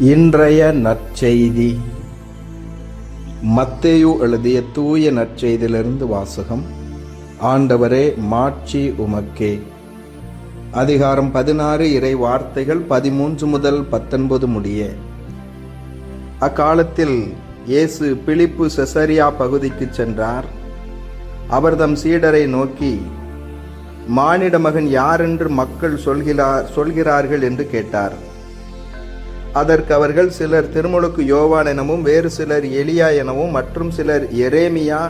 இன்றைய நற்செய்தி. மத்தேயு எழுதிய தூய நற்செய்தியிலிருந்து வாசகம். ஆண்டவரே மாட்சி உமக்கே. அதிகாரம் பதினாறு இறை வார்த்தைகள் பதிமூன்று முதல் பத்தொன்பது முடிய. அக்காலத்தில் இயேசு பிலிப்பு செசரியா பகுதிக்கு சென்றார். அவர் தம் சீடரை நோக்கி மானிட மகன் யார் என்று மக்கள் சொல்கிறார் சொல்கிறார்கள் என்று கேட்டார். அதற்கு அவர்கள் சிலர் திருமுழுக்கு யோவான் எனவும் வேறு சிலர் எலியா எனவும் மற்றும் சிலர் எரேமியா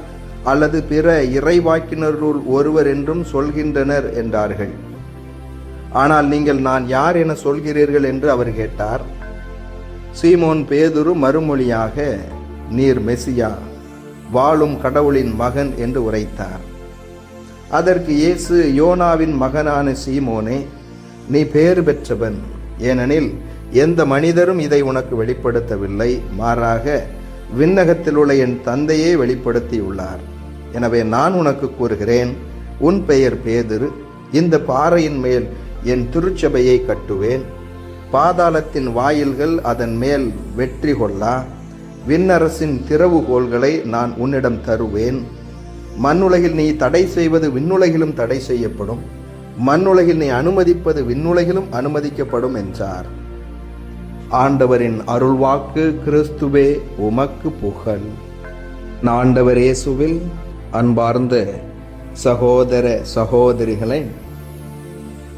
அல்லது பிற இறைவாக்கினருள் ஒருவர் என்றும் சொல்கின்றனர் என்றார்கள். ஆனால் நீங்கள் நான் யார் என சொல்கிறீர்கள் என்று அவர் கேட்டார். சீமோன் பேதுரு மறுமொழியாக நீர் மெசியா வாழும் கடவுளின் மகன் என்று உரைத்தார். அதற்கு இயேசு யோனாவின் மகனான சீமோனே நீ பேறு பெற்றவன். ஏனெனில் எந்த மனிதரும் இதை உனக்கு வெளிப்படுத்தவில்லை. மாறாக விண்ணகத்தில் உள்ள என் தந்தையே வெளிப்படுத்தியுள்ளார். எனவே நான் உனக்கு கூறுகிறேன் உன் பெயர் பேதிரு இந்த பாறையின் மேல் என் திருச்சபையை கட்டுவேன். பாதாளத்தின் வாயில்கள் அதன் மேல் வெற்றி கொள்ளா. விண்ணரசின் திறவுகோள்களை நான் உன்னிடம் தருவேன். மண்ணுலகில் நீ தடை செய்வது விண்ணுலகிலும் தடை செய்யப்படும். மண்ணுலகில் நீ அனுமதிப்பது விண்ணுலகிலும் அனுமதிக்கப்படும் என்றார். ஆண்டவரின் அருள்வாக்கு கிறிஸ்துவே உமக்கு புகழ். ஆண்டவர் இயேசுவில் அன்பார்ந்த சகோதர சகோதரிகளை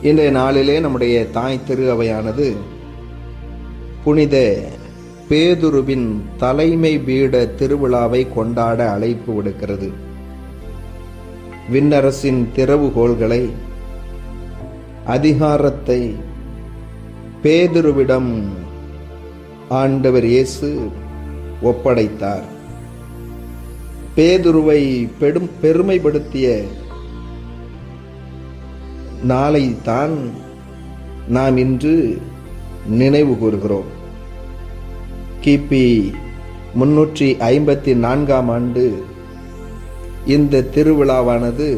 இன்றைய நாளிலே நம்முடைய தாய் திரு அவையானது புனித பேதுருவின் தலைமை பீட திருவிழாவை கொண்டாட அழைப்பு விடுக்கிறது. விண்ணரசின் திறவுகோள்களை அதிகாரத்தை பேதுருவிடம் ஆண்டவர் இயேசு ஒப்படைத்தார். பேதுருவை பெடும் பெருமைப்படுத்திய நாளை தான் நாம் இன்று நினைவு கூறுகிறோம். கிபி முன்னூற்றி ஐம்பத்தி நான்காம் ஆண்டு இந்த திருவிழாவானது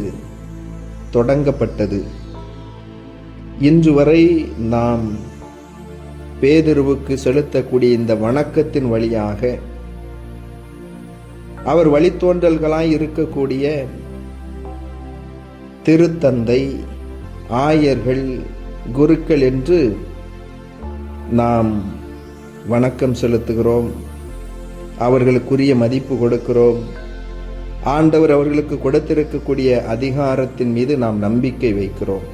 தொடங்கப்பட்டது. இன்று வரை நாம் பேதிருவுக்கு செலுத்தக்கூடிய இந்த வணக்கத்தின் வழியாக அவர் வழித்தோன்றல்களாய் இருக்கக்கூடிய திருத்தந்தை ஆயர்கள் குருக்கள் என்று நாம் வணக்கம் செலுத்துகிறோம். அவர்களுக்குரிய மதிப்பு கொடுக்கிறோம். ஆண்டவர் அவர்களுக்கு கொடுத்திருக்கக்கூடிய அதிகாரத்தின் மீது நாம் நம்பிக்கை வைக்கிறோம்.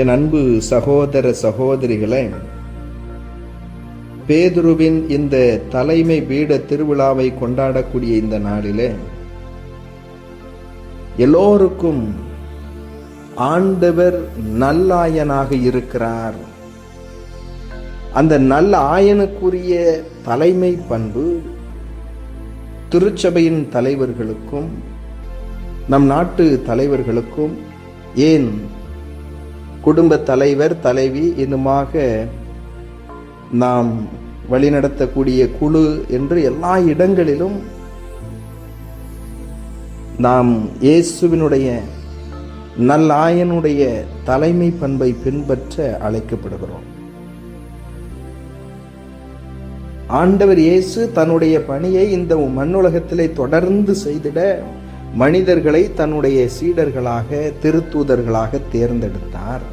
என் அன்பு சகோதர சகோதரிகளே பேதுருவின் இந்த தலைமை பீட திருவிழாவை கொண்டாடக்கூடிய இந்த நாளிலே எல்லோருக்கும் ஆண்டவர் நல்லாயனாக இருக்கிறார். அந்த நல்ல ஆயனுக்குரிய தலைமை பண்பு திருச்சபையின் தலைவர்களுக்கும் நம் நாட்டு தலைவர்களுக்கும் ஏன் குடும்ப தலைவர் தலைவி இன்னுமாக நாம் வழிநடத்தக்கூடிய குழு என்று எல்லா இடங்களிலும் நாம் இயேசுவினுடைய நல்லாயனுடைய தலைமை பண்பை பின்பற்ற அழைக்கப்படுகிறோம். ஆண்டவர் இயேசு தன்னுடைய பணியை இந்த மண்ணுலகத்திலே தொடர்ந்து செய்திட மனிதர்களை தன்னுடைய சீடர்களாக திருத்தூதர்களாக தேர்ந்தெடுத்தார்.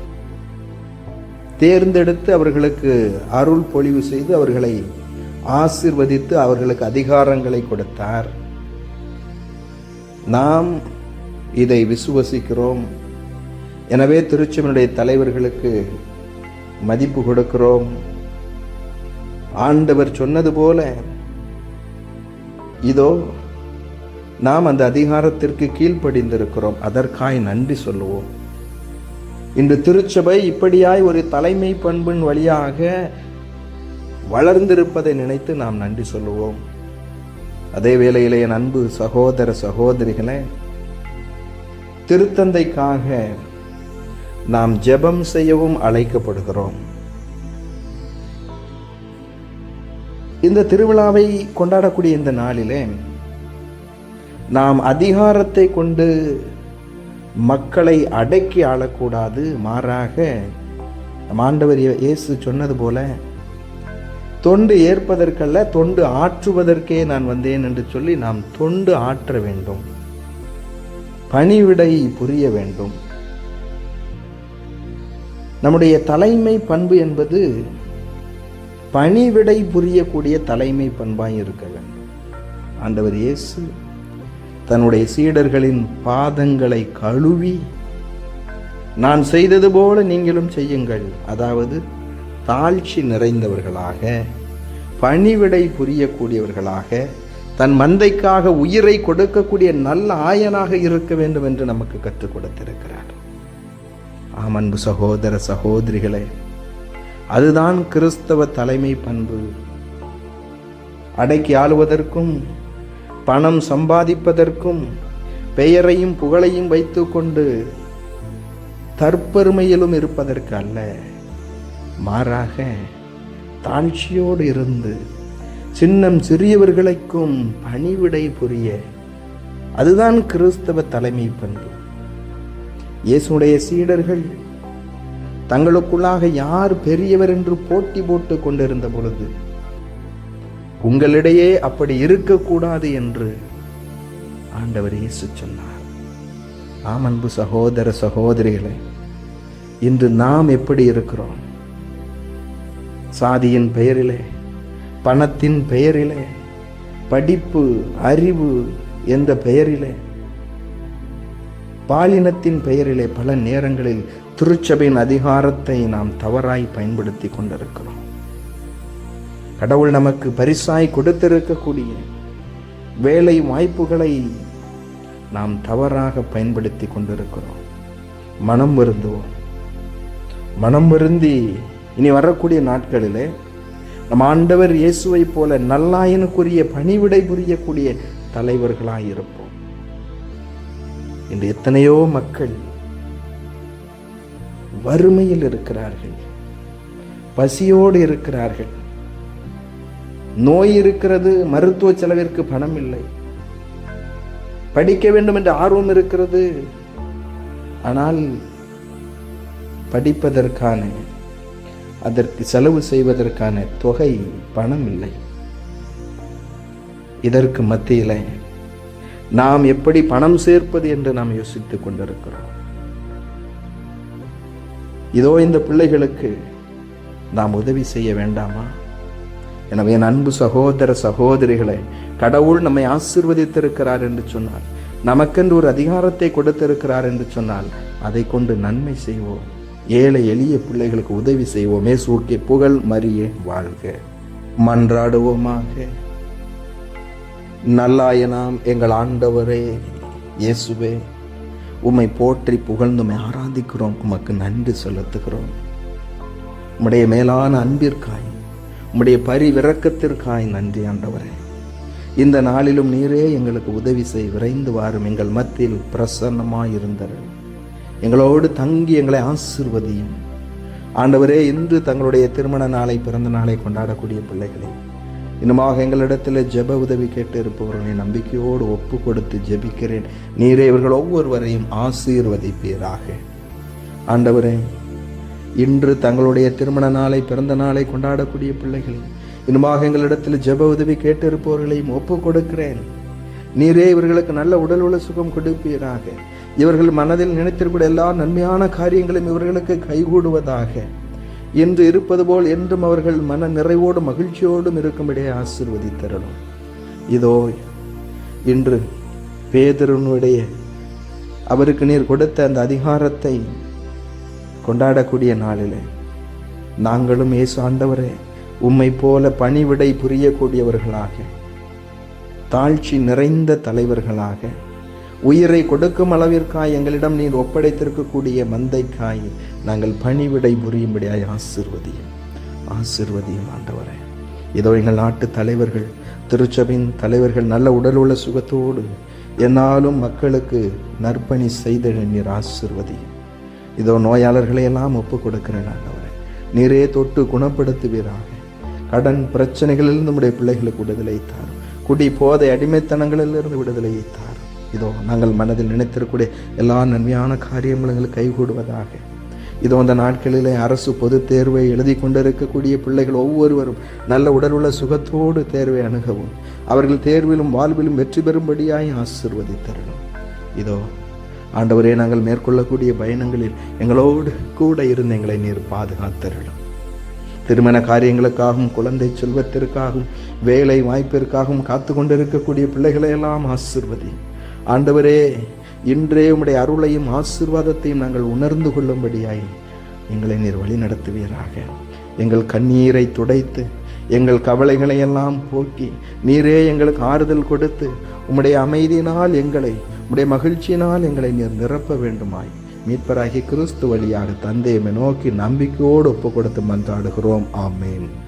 தேர்ந்தெடுத்து அவர்களுக்கு அருள் பொழிவு செய்து அவர்களை ஆசிர்வதித்து அவர்களுக்கு அதிகாரங்களை கொடுத்தார். நாம் இதை விசுவசிக்கிறோம். எனவே திருச்சபையினுடைய தலைவர்களுக்கு மதிப்பு கொடுக்கிறோம். ஆண்டவர் சொன்னது போல இதோ நாம் அந்த அதிகாரத்திற்கு கீழ்ப்படிந்திருக்கிறோம். அதற்காய் நன்றி சொல்லுவோம். இன்று திருச்சபை இப்படியாய் ஒரு தலைமை பண்பின் வழியாக வளர்ந்திருப்பதை நினைத்து நாம் நன்றி சொல்லுவோம். அதே வேளையிலே என் அன்பு சகோதர சகோதரிகளை திருத்தந்தைக்காக நாம் ஜெபம் செய்யவும் அழைக்கப்படுகிறோம். இந்த திருவிழாவை கொண்டாடக்கூடிய இந்த நாளிலே நாம் அதிகாரத்தை கொண்டு மக்களை அடக்கி ஆளக்கூடாது மாறாக ஆண்டவர் இயேசு சொன்னது போல தொண்டு ஏற்பதற்கல்ல தொண்டு ஆற்றுவதற்கே நான் வந்தேன் என்று சொல்லி நாம் தொண்டு ஆற்ற வேண்டும். பணிவிடை புரிய வேண்டும். நம்முடைய தலைமை பண்பு என்பது பணிவிடை புரியக்கூடிய தலைமை பண்பாய் இருக்க வேண்டும். ஆண்டவர் இயேசு தன்னுடைய சீடர்களின் பாதங்களை கழுவி நான் செய்தது போல நீங்களும் செய்யுங்கள். அதாவது தாழ்ச்சி நிறைந்தவர்களாக பணிவிடை புரியக்கூடியவர்களாக தன் மந்தைக்காக உயிரை கொடுக்கக்கூடிய நல்ல ஆயனாக இருக்க வேண்டும் என்று நமக்கு கற்றுக் கொடுத்திருக்கிறார். ஆம் அன்பு சகோதர சகோதரிகளே அதுதான் கிறிஸ்தவ தலைமை பண்பு. அடக்கி ஆளுவதற்கும் பணம் சம்பாதிப்பதற்கும் பெயரையும் புகழையும் வைத்துக்கொண்டு தற்பெருமையிலும் இருப்பதற்கு அல்ல. மாறாக தாழ்ச்சியோடு இருந்து சின்னம் சிறியவர்களுக்கும் பணிவிடை புரிய அதுதான் கிறிஸ்தவ தலைமை பண்பு. இயேசுடைய சீடர்கள் தங்களுக்குள்ளாக யார் பெரியவர் என்று போட்டி போட்டு கொண்டிருந்த பொழுது உங்களிடையே அப்படி இருக்கக்கூடாது என்று ஆண்டவர் இயேசு சொன்னார். ஆம் அன்பு சகோதர சகோதரிகளே இன்று நாம் எப்படி இருக்கிறோம்? சாதியின் பெயரிலே பணத்தின் பெயரிலே படிப்பு அறிவு என்ற பெயரிலே பாலினத்தின் பெயரிலே பல நேரங்களில் திருச்சபையின் அதிகாரத்தை நாம் தவறாய் பயன்படுத்தி கொண்டிருக்கிறோம். கடவுள் நமக்கு பரிசாய் கொடுத்திருக்கக்கூடிய வேலை வாய்ப்புகளை நாம் தவறாக பயன்படுத்தி கொண்டிருக்கிறோம். மனம் வருந்துவோம். மனம் வருந்தி இனி வரக்கூடிய நாட்களிலே நம் ஆண்டவர் இயேசுவை போல நல்லாயனுக்குரிய பணிவிடை புரியக்கூடிய தலைவர்களாக இருப்போம். இன்று எத்தனையோ மக்கள் வறுமையில் இருக்கிறார்கள். பசியோடு இருக்கிறார்கள். நோய் இருக்கிறது மருத்துவ செலவிற்கு பணம் இல்லை படிக்க வேண்டும் என்ற ஆர்வம் இருக்கிறது. ஆனால் படிப்பதற்கான அதற்கு செலவு செய்வதற்கான தொகை பணம் இல்லை இதற்கு மத்தியில் நாம் எப்படி பணம் சேர்ப்பது என்று நாம் யோசித்துக் கொண்டிருக்கிறோம். இதோ இந்த பிள்ளைகளுக்கு நாம் உதவி செய்ய வேண்டாமா? எனவே என் அன்பு சகோதர சகோதரிகளை கடவுள் நம்மை ஆசிர்வதித்திருக்கிறார் என்று சொன்னார். நமக்கென்று ஒரு அதிகாரத்தை கொடுத்திருக்கிறார் என்று சொன்னால் அதை கொண்டு நன்மை செய்வோம். ஏழை எளிய பிள்ளைகளுக்கு உதவி செய்வோமே. சூக்கே புகழ் மறியே வாழ்க. மன்றாடுவோமாக. நல்லாயனாம் எங்கள் ஆண்டவரே இயேசுவே உம்மை போற்றி புகழ்ந்துமை ஆராதிக்கிறோம். உமக்கு நன்றி செலுத்துகிறோம். உம்முடைய மேலான அன்பிற்காய் உம்முடைய பரிவிறக்கத்திற்காய் நன்றி ஆண்டவரே. இந்த நாளிலும் நீரே எங்களுக்கு உதவி செய் விரைந்து வாரும். எங்கள் மத்தியில் பிரசன்னமாயிருந்தர். எங்களோடு தங்கி எங்களை ஆசிர்வதியும். ஆண்டவரே இன்று தங்களுடைய திருமண நாளை பிறந்த நாளை கொண்டாடக்கூடிய பிள்ளைகளை இன்னுமாக எங்களிடத்தில் ஜெப உதவி கேட்டு இருப்பவர்களை நம்பிக்கையோடு ஒப்பு கொடுத்து ஜெபிக்கிறேன். நீரே இவர்கள் ஒவ்வொருவரையும் ஆசீர்வதிப்பீராக. ஆண்டவரே இன்று தங்களுடைய திருமண நாளை பிறந்த நாளை கொண்டாடக்கூடிய பிள்ளைகள் இன்னுமாக எங்களிடத்தில் ஜெப உதவி கேட்டிருப்பவர்களையும் ஒப்பு கொடுக்கிறேன் நீரே இவர்களுக்கு நல்ல உடல் உள்ள சுகம் கொடுப்பீராக. இவர்கள் மனதில் நினைத்திருக்கிற எல்லா நன்மையான காரியங்களும் இவர்களுக்கு கைகூடுவதாக. இன்று இருப்பது போல் என்றும் அவர்கள் மன நிறைவோடு மகிழ்ச்சியோடும் இருக்கும்படியே ஆசிர்வதித்தரணும். இதோ இன்று பேதருனுடைய அவருக்கு நீர் கொடுத்த அந்த அதிகாரத்தை கொண்டாடக்கூடிய நாளிலே நாங்களும் இயேசு ஆண்டவரே உம்மை போல பணிவிடை புரியக்கூடியவர்களாக தாழ்ச்சி நிறைந்த தலைவர்களாக உயிரை கொடுக்கும் அளவிற்காய் எங்களிடம் நீர் ஒப்படைத்திருக்கக்கூடிய மந்தைக்காய் நாங்கள் பணிவிடை புரியும்படியாய் ஆசிர்வதியும் ஆசிர்வதியும் ஆண்டவரே. இதோ எங்கள் நாட்டு தலைவர்கள் திருச்சபின் தலைவர்கள் நல்ல உடல் உள்ள சுகத்தோடு என்னாலும் மக்களுக்கு நற்பணி செய்த நீர் ஆசிர்வதியும். இதோ நோயாளர்களை எல்லாம் ஒப்பு கொடுக்கிறேன் ஆண்டவரே. நீரே தொட்டு குணப்படுத்துவீராக. கடன் பிரச்சனைகளிலிருந்து நம்முடைய பிள்ளைகளுக்கு விடுதலை தாரும். குடி போதை அடிமைத்தனங்களிலிருந்து விடுதலையை தாரும். இதோ நாங்கள் மனதில் நினைத்திருக்கூடிய எல்லா நன்மையான காரியங்களும் கைகூடுவதாக. இதோ அந்த நாட்களிலே அரசு பொதுத் தேர்வை எழுதி கொண்டிருக்கக்கூடிய பிள்ளைகள் ஒவ்வொருவரும் நல்ல உடலுள்ள சுகத்தோடு தேர்வை அணுகவும் அவர்கள் தேர்விலும் வாழ்விலும் வெற்றி பெறும்படியாய் ஆசிர்வதித்தரணும். இதோ ஆண்டவரே நாங்கள் மேற்கொள்ளக்கூடிய பயணங்களில் எங்களோடு கூட இருந்து எங்களை நீர் பாதுகாத்தருளும். திருமண காரியங்களுக்காகவும் குழந்தை செல்வத்திற்காகவும் வேலை வாய்ப்பிற்காகவும் காத்து கொண்டிருக்கக்கூடிய பிள்ளைகளையெல்லாம் ஆசிர்வதி ஆண்டவரே இன்றே உம்முடைய அருளையும் ஆசிர்வாதத்தையும் நாங்கள் உணர்ந்து கொள்ளும்படியாய் எங்களை நீர் வழி நடத்துவீராக. எங்கள் கண்ணீரை துடைத்து எங்கள் கவலைகளை எல்லாம் போக்கி நீரே எங்களுக்கு ஆறுதல் கொடுத்து உம்முடைய அமைதியினால் எங்களை உடைய மகிழ்ச்சியினால் எங்களை நீர் நிரப்ப வேண்டுமாய். மீட்பராகி கிறிஸ்து வழியாக தந்தையை நோக்கி நம்பிக்கையோடு ஒப்பு கொடுத்து மன்றாடுகிறோம். ஆமேன்.